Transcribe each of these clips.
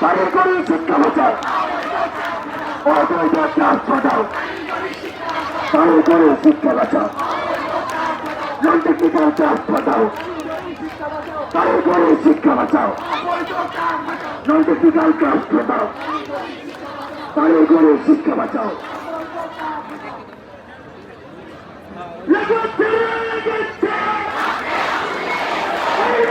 কারিগরি শিক্ষা বাঁচাও অবৈধ সাদা কারিগরি শিক্ষা বাঁচাও নন্দিকিকার চাষ বাঁচাও কারিগরি শিক্ষা বাঁচাও নন্দিকিকার চাষ বাঁচাও কারিগরি শিক্ষা বাঁচাও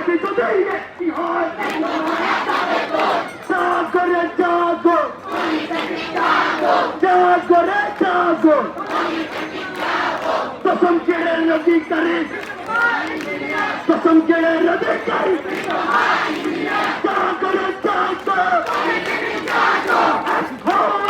দুটি দুটি একটি হয় জাগরে জাগো। জাগরে জাগো। কসম কেড়ে অধিকারী। কসম কেড়ে অধিকারী। জাগরে জাগো। এক হও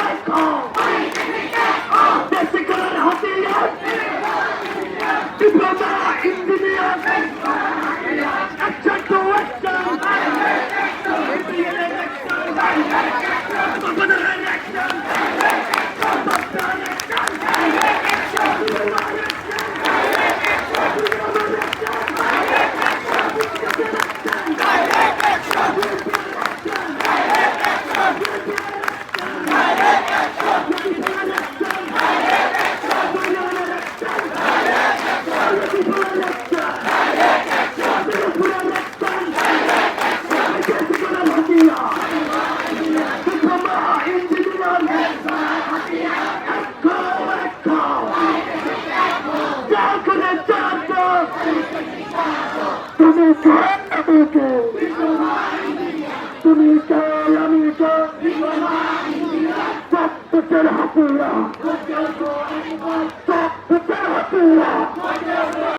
কে তুমি চাই আমি কে সত্যের হাতিয়া